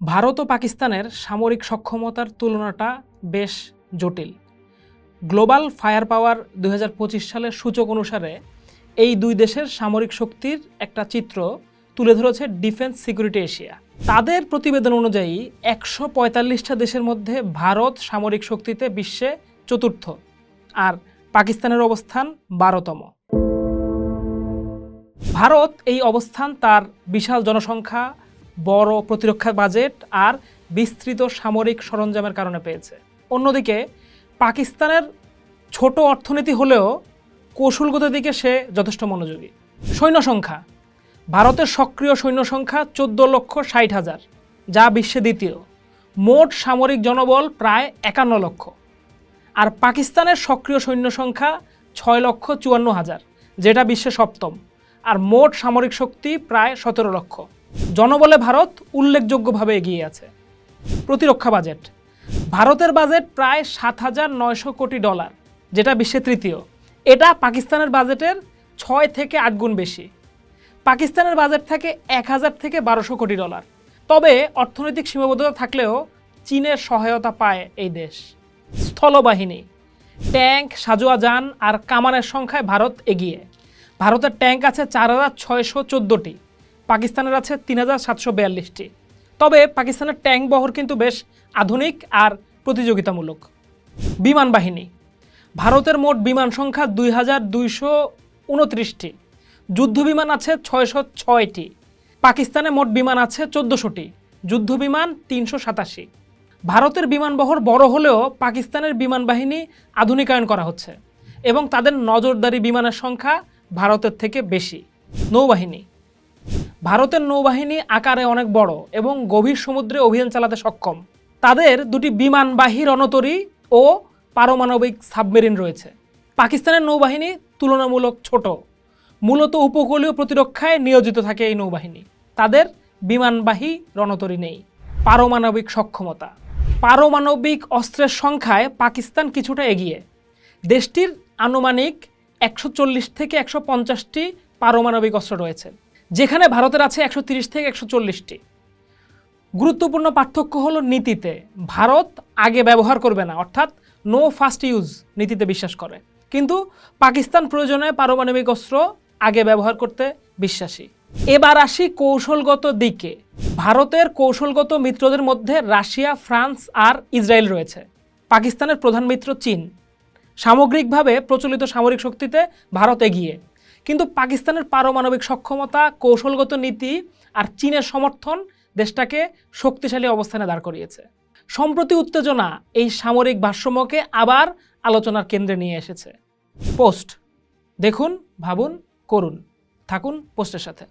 ভারত ও পাকিস্তানের সামরিক সক্ষমতার তুলনাটা বেশ জটিল। গ্লোবাল ফায়ার পাওয়ার দুই হাজার পঁচিশ সালের সূচক অনুসারে এই দুই দেশের সামরিক শক্তির একটা চিত্র তুলে ধরেছে ডিফেন্স সিকিউরিটি এশিয়া। তাদের প্রতিবেদন অনুযায়ী একশো পঁয়তাল্লিশটা দেশের মধ্যে ভারত সামরিক শক্তিতে বিশ্বে চতুর্থ আর পাকিস্তানের অবস্থান বারোতম। ভারত এই অবস্থান তার বিশাল জনসংখ্যা বড় প্রতিরক্ষা বাজেট আর বিস্তৃত সামরিক সরঞ্জামের কারণে পেয়েছে। অন্যদিকে, পাকিস্তানের ছোট অর্থনীতি হলেও কৌশলগত দিকে সে যথেষ্ট মনোযোগী। সৈন্য সংখ্যা। ভারতের সক্রিয় সৈন্য সংখ্যা চোদ্দ লক্ষ ষাট হাজার, যা বিশ্বে দ্বিতীয়। মোট সামরিক জনবল প্রায় একান্ন লক্ষ। আর পাকিস্তানের সক্রিয় সৈন্য সংখ্যা ছয় লক্ষ চুয়ান্ন হাজার, যেটা বিশ্বে সপ্তম। আর মোট সামরিক শক্তি প্রায় সতেরো লক্ষ। জনবলে ভারত উল্লেখযোগ্যভাবে এগিয়ে আছে। প্রতিরক্ষা বাজেট। ভারতের বাজেট প্রায় সাত হাজার নয়শো কোটি ডলার, যেটা বিশ্বে তৃতীয়। এটা পাকিস্তানের বাজেটের ছয় থেকে আট গুণ বেশি। পাকিস্তানের বাজেট থাকে এক হাজার থেকে বারোশো কোটি ডলার। তবে অর্থনৈতিক সীমাবদ্ধতা থাকলেও চীনের সহায়তা পায় এই দেশ। স্থলবাহিনী। ট্যাঙ্ক সাজোয়া যান আর কামানের সংখ্যায় ভারত এগিয়ে। ভারতের ট্যাঙ্ক আছে চার হাজার ছয়শো চোদ্দোটি। পাকিস্তানের আছে তিন হাজার সাতশো বিয়াল্লিশটি। তবে পাকিস্তানের ট্যাঙ্ক বহর কিন্তু বেশ আধুনিক আর প্রতিযোগিতামূলক। বিমান বাহিনী। ভারতের মোট বিমান সংখ্যা দুই হাজার দুইশো উনত্রিশটি। যুদ্ধ বিমান আছে ছয়শো ছয়টি। পাকিস্তানে মোট বিমান আছে চোদ্দোশোটি। যুদ্ধ বিমান তিনশো সাতাশি। ভারতের বিমানবহর বড় হলেও পাকিস্তানের বিমান বাহিনী আধুনিকায়ন করা হচ্ছে এবং তাদের নজরদারি বিমানের সংখ্যা ভারতের থেকে বেশি। নৌবাহিনী। ভারতের নৌবাহিনী আকারে অনেক বড় এবং গভীর সমুদ্রে অভিযান চালাতে সক্ষম। তাদের দুটি বিমানবাহী রণতরী ও পারমাণবিক সাবমেরিন রয়েছে। পাকিস্তানের নৌবাহিনী তুলনামূলক ছোট। মূলত উপকূলীয় প্রতিরক্ষায় নিয়োজিত থাকে এই নৌবাহিনী। তাদের বিমানবাহী রণতরী নেই। পারমাণবিক সক্ষমতা। পারমাণবিক অস্ত্রের সংখ্যায় পাকিস্তান কিছুটা এগিয়ে। দেশটির আনুমানিক একশো চল্লিশ থেকে একশো পঞ্চাশটি পারমাণবিক অস্ত্র রয়েছে। যেখানে ভারতের আছে একশো থেকে একশো চল্লিশটি। গুরুত্বপূর্ণ পার্থক্য হলো নীতিতে। ভারত আগে ব্যবহার করবে না, অর্থাৎ নো ফার্স্ট ইউজ নীতিতে বিশ্বাস করে। কিন্তু পাকিস্তান প্রয়োজনে পারমাণবিক অস্ত্র আগে ব্যবহার করতে বিশ্বাসী। এবার আসি কৌশলগত দিকে। ভারতের কৌশলগত মিত্রদের মধ্যে রাশিয়া, ফ্রান্স আর ইসরায়েল রয়েছে। পাকিস্তানের প্রধান মিত্র চীন। সামগ্রিকভাবে প্রচলিত সামরিক শক্তিতে ভারত এগিয়ে। কিন্তু পাকিস্তানের পারমাণবিক সক্ষমতা, কৌশলগত নীতি আর চীনের সমর্থন দেশটাকে শক্তিশালী অবস্থানে দাঁড় করিয়েছে। সম্প্রতি উত্তেজনা এই সামরিক ভারসাম্যকে আবার আলোচনার কেন্দ্রে নিয়ে এসেছে। পোস্ট, দেখুন, ভাবুন, করুন, থাকুন পোস্টের সাথে।